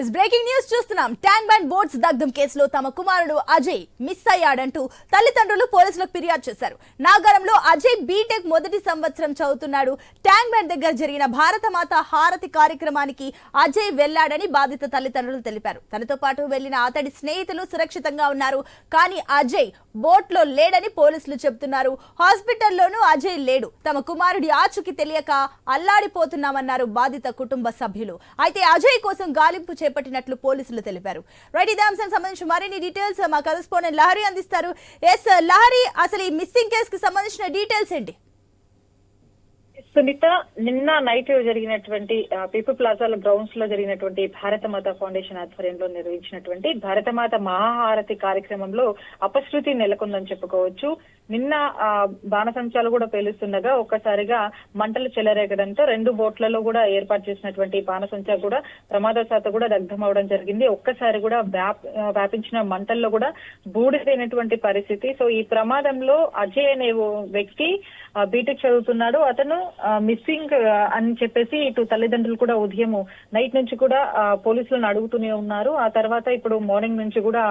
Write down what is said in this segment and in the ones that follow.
Is breaking news చూస్తున్నాం. Tank bund boats దగ్ధం కేసులో తమ కుమారుడు అజయ్ మిస్ అయ్యాడంటూ తల్లిదండ్రులు పోలీసులకు ఫిర్యాదు చేశారు. నాగారంలో అజయ్ బీటెక్ మొదటి సంవత్సరం చదువుతున్నాడు. ట్యాంక్ బ్యాండ్ దగ్గర జరిగిన భారతమాత హారతి కార్యక్రమానికి అజయ్ వెళ్ళాడని బాధిత తల్లిదండ్రులు తెలిపారు. తనతో పాటు వెళ్ళిన అతడి స్నేహితులు సురక్షితంగా ఉన్నారు. కానీ అజయ్ బోట్లో లేడని పోలీసులు చెబుతున్నారు. హాస్పిటల్లోనూ అజయ్ లేడు. తమ కుమారుడి ఆచూకీ తెలియక అల్లాడిపోతున్నామన్నారు బాధిత కుటుంబ సభ్యులు. అయితే అజయ్ కోసం గాలింపు చేపట్టినట్లు పోలీసులు తెలిపారు. రైట్ ఇదే అంశానికి సంబంధించి మరిన్ని డీటెయిల్స్ మా కరెస్పాండెంట్ లహరి అందిస్తారు. ఎస్ లహరి అసలు ఈ మిస్సింగ్ కేసు కి సంబంధించిన డీటెయిల్స్ ఏంటి? సునీత నిన్న నైట్ జరిగినటువంటి పీపుల్ ప్లాజాల గ్రౌండ్స్లో జరిగినటువంటి భారత మాత ఫౌండేషన్ ఆధ్వర్యంలో నిర్వహించినటువంటి భారతమాత మహాహారతి కార్యక్రమంలో అపశృతి నెలకొందని చెప్పుకోవచ్చు. నిన్న ఆ, బాణసంచాలు కూడా పేలుస్తుండగా ఒక్కసారిగా మంటలు చెలరేగడంతో రెండు బోట్లలో కూడా ఏర్పాటు చేసినటువంటి బాణసంచా కూడా ప్రమాదశాత కూడా దగ్ధం అవడం జరిగింది. ఒక్కసారి కూడా వ్యాప్ వ్యాపించిన మంటల్లో కూడా బూడిదైనటువంటి పరిస్థితి. సో ఈ ప్రమాదంలో అజయ్ అనే ఓ వ్యక్తి బీటెక్ చదువుతున్నాడు. అతను మిస్సింగ్ అని చెప్పేసి ఇటు తల్లిదండ్రులు కూడా ఉదయం నైట్ నుంచి కూడా పోలీసులను అడుగుతూనే ఉన్నారు. ఆ తర్వాత ఇప్పుడు మార్నింగ్ నుంచి కూడా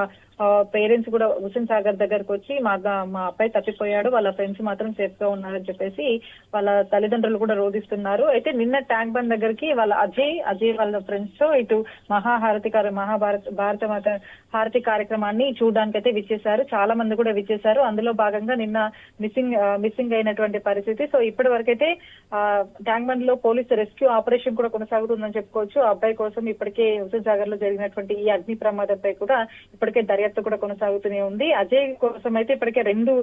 పేరెంట్స్ కూడా హుసేన్ సాగర్ దగ్గరకు వచ్చి మా మా అబ్బాయి తప్పిపోయాడు. వాళ్ళ ఫ్రెండ్స్ మాత్రం సేఫ్గా ఉన్నారని చెప్పేసి వాళ్ళ తల్లిదండ్రులు కూడా రోధిస్తున్నారు. అయితే నిన్న ట్యాంక్ బండ్ దగ్గరికి వాళ్ళ అజయ్ అజయ్ వాళ్ళ ఫ్రెండ్స్తో ఇటు మహాహారతి కార్య మహాభారత భారత మాత హారతి కార్యక్రమాన్ని చూడడానికి అయితే విచ్చేశారు. చాలా మంది కూడా విచ్చేశారు. అందులో భాగంగా నిన్న మిస్సింగ్ మిస్సింగ్ అయినటువంటి పరిస్థితి. సో ఇప్పటి వరకైతే ఆ, ట్యాంక్ బండ్లో పోలీసు రెస్క్యూ ఆపరేషన్ కూడా కొనసాగుతుందని చెప్పుకోవచ్చు. ఆ అబ్బాయి కోసం ఇప్పటికే హుసేన్లో జరిగినటువంటి ఈ అగ్ని ప్రమాదంపై కూడా ఇప్పటికే దర్యాప్తు కూడా కొనసాగుతూనే ఉంది. అజయ్ కోసం అయితే ఇప్పటికే రెండు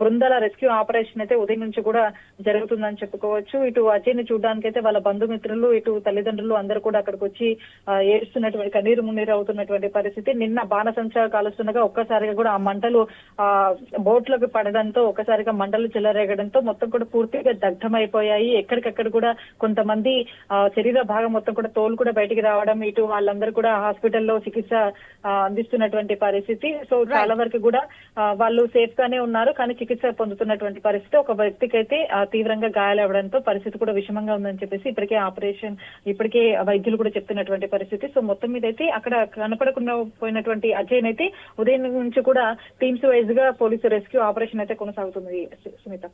బృందాల రెస్క్యూ ఆపరేషన్ అయితే ఉదయం నుంచి కూడా జరుగుతుందని చెప్పుకోవచ్చు. ఇటు అజయ్ని చూడడానికి అయితే వాళ్ళ బంధుమిత్రులు ఇటు తల్లిదండ్రులు అందరూ కూడా అక్కడికి వచ్చి ఏడుస్తున్నటువంటి కన్నీరు మున్నీరు అవుతున్నటువంటి పరిస్థితి. నిన్న బాణసంచా కాలుస్తుండగా ఒక్కసారిగా కూడా ఆ మంటలు ఆ బోట్లోకి పడడంతో ఒక్కసారిగా మంటలు చెలరేగడంతో మొత్తం కూడా పూర్తిగా దగ్ధమైపోయాయి. ఎక్కడికక్కడ కూడా కొంతమంది శరీర భాగం మొత్తం కూడా తోలు కూడా బయటికి రావడం ఇటు వాళ్ళందరూ కూడా హాస్పిటల్లో చికిత్స అందిస్తున్నటువంటి పరిస్థితి. సో చాలా వరకు కూడా వాళ్ళు సేఫ్ గానే ఉన్నారు కానీ చికిత్స పొందుతున్నటువంటి పరిస్థితి ఒక వ్యక్తికి అయితే తీవ్రంగా గాయాలవడంతో పరిస్థితి కూడా విషమంగా ఉందని చెప్పేసి ఇప్పటికే ఆపరేషన్ ఇప్పటికే వైద్యులు కూడా చెప్తున్నటువంటి పరిస్థితి. సో మొత్తం మీద అయితే అక్కడ కనపడకుండా పోయినటువంటి అజయ్ అయితే ఉదయం నుంచి కూడా టీమ్స్ వైజ్గా పోలీసు రెస్క్యూ ఆపరేషన్ అయితే కొనసాగుతుంది సునీత